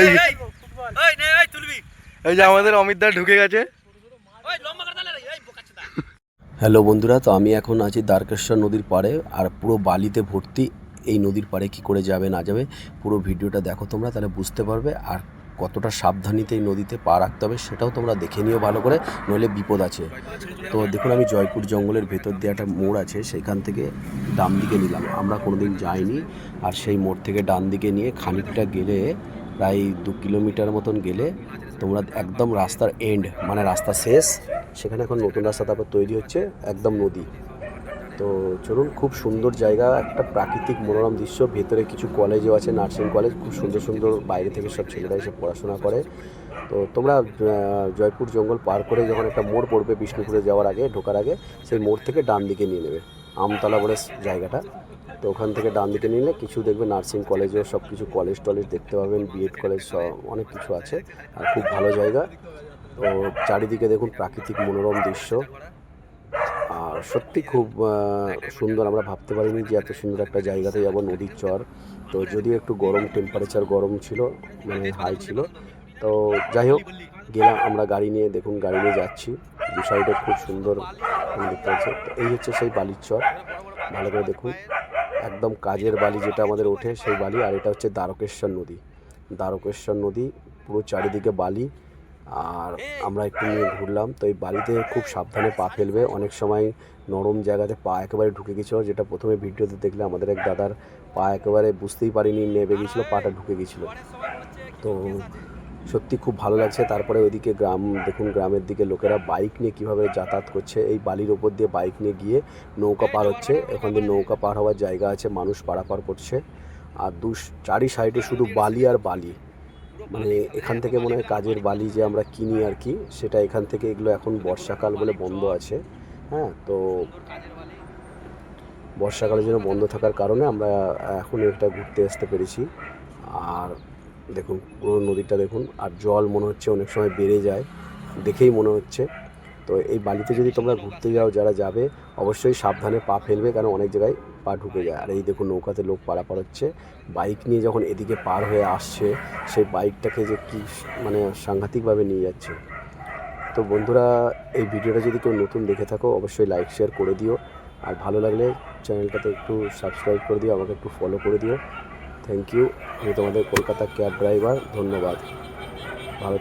এই এই এই নে এই তুলবি। এই যে আমাদের অমিতদা ঢুকে গেছে। হ্যালো বন্ধুরা তো আমি এখন আছি দ্বারকেশ্বর নদীর পাড়ে আর পুরো বালিতে ভর্তি এই নদীর পাড়ে কি করে যাবে না যাবে পুরো ভিডিওটা দেখো তোমরা তাহলে বুঝতে পারবে আর কতটা সাবধানীতে এই নদীতে পা রাখতে হবে সেটাও তোমরা দেখে নিও ভালো করে নইলে বিপদ আছে। তো দেখুন আমি জয়পুর জঙ্গলের ভেতর দিয়ে একটা মোড় আছে সেখান থেকে ডান দিকে নিলাম। আমরা কোনোদিন যাইনি আর সেই মোড় থেকে ডান দিকে নিয়ে খানিকটা গেলে প্রায় দু কিলোমিটার মতন গেলে তোমরা একদম রাস্তার এন্ড মানে রাস্তা শেষ। সেখানে এখন নতুন রাস্তা তারপর তৈরি হচ্ছে একদম নদী। তো চলুন, খুব সুন্দর জায়গা, একটা প্রাকৃতিক মনোরম দৃশ্য। ভেতরে কিছু কলেজও আছে নার্সিং কলেজ খুব সুন্দর সুন্দর বাইরে থেকে সব ছেলেরা এসে পড়াশোনা করে। তো তোমরা জয়পুর জঙ্গল পার করে যখন একটা মোড় পড়বে বিষ্ণুপুরে যাওয়ার আগে, ঢোকার আগে, সেই মোড় থেকে ডান দিকে নিয়ে নেবে। আমতলা বলে জায়গাটা। তো ওখান থেকে ডান দিকে নিলে কিছু দেখবে নার্সিং কলেজও সব কিছু কলেজ টলেজ দেখতে পাবেন বিএড কলেজ সব অনেক কিছু আছে আর খুব ভালো জায়গা। তো চারিদিকে দেখুন প্রাকৃতিক মনোরম দৃশ্য। আর সত্যি খুব সুন্দর আমরা ভাবতে পারিনি যে এত সুন্দর একটা জায়গাতে যাব, নদীর চর। তো যদিও একটু গরম টেম্পারেচার গরম ছিল মানে হাই ছিল। তো যাই হোক, গেলাম আমরা গাড়ি নিয়ে, দেখুন গাড়ি নিয়ে যাচ্ছি। দু সাইডে খুব সুন্দর দেখতে তো এই হচ্ছে সেই বালির চর। ভালো করে দেখুন। একদম কাজের বালি যেটা আমাদের ওঠে সেই বালি, আর এটা হচ্ছে দ্বারকেশ্বর নদী। দ্বারকেশ্বর নদী, পুরো চারিদিকে বালি। আর আমরা একটু নিয়ে ঘুরলাম। তো এই বালিতে খুব সাবধানে পা ফেলবে। অনেক সময় নরম জায়গাতে পা একেবারে ঢুকে গেছিল। যেটা প্রথমে ভিডিওতে দেখলে আমাদের এক দাদার পা একেবারে বুঝতেই পারিনি, নেবে গেছিল, পাটা ঢুকে গেছিল। তো সত্যি খুব ভালো লাগছে। তারপরে ওইদিকে গ্রাম, দেখুন গ্রামের দিকে লোকেরা বাইক নিয়ে কীভাবে যাতায়াত করছে। এই বালির ওপর দিয়ে বাইক নিয়ে গিয়ে নৌকা পার হচ্ছে। এখান দিয়ে নৌকা পার হওয়ার জায়গা আছে, মানুষ পারাপার করছে। আর দু চারি সাইডে শুধু বালি আর বালি। মানে এখান থেকে মনে হয় কাজের বালি যে আমরা কিনি আর কি, সেটা এখান থেকে এগুলো এখন বর্ষাকাল বলে বন্ধ আছে। হ্যাঁ তো বর্ষাকালের জন্য বন্ধ থাকার কারণে আমরা এখন এটা ঘুরতে আসতে পেরেছি। আর দেখুন, পুরো নদীটা দেখুন, আর জল মনে হচ্ছে অনেক সময় বেড়ে যায়, দেখেই মনে হচ্ছে। তো এই বালিতে যদি তোমরা ঘুরতে যাও, যারা যাবে, অবশ্যই সাবধানে পা ফেলবে, কারণ অনেক জায়গায় পা ঢুকে যায়। আর এই দেখুন, নৌকাতে লোক পারাপার হচ্ছে। বাইক নিয়ে যখন এদিকে পার হয়ে আসছে, সেই বাইকটাকে যে কি মানে সাংঘাতিকভাবে নিয়ে যাচ্ছে। তো বন্ধুরা, এই ভিডিওটা যদি কেউ নতুন দেখে থাকো, অবশ্যই লাইক, শেয়ার করে দিও। আর ভালো লাগলে চ্যানেলটাতে একটু সাবস্ক্রাইব করে দিও, আমাকে একটু ফলো করে দিও। Thank you. আমি তোমাদের কলকাতা ক্যাব ড্রাইভার ধন্যবাদ। ভালো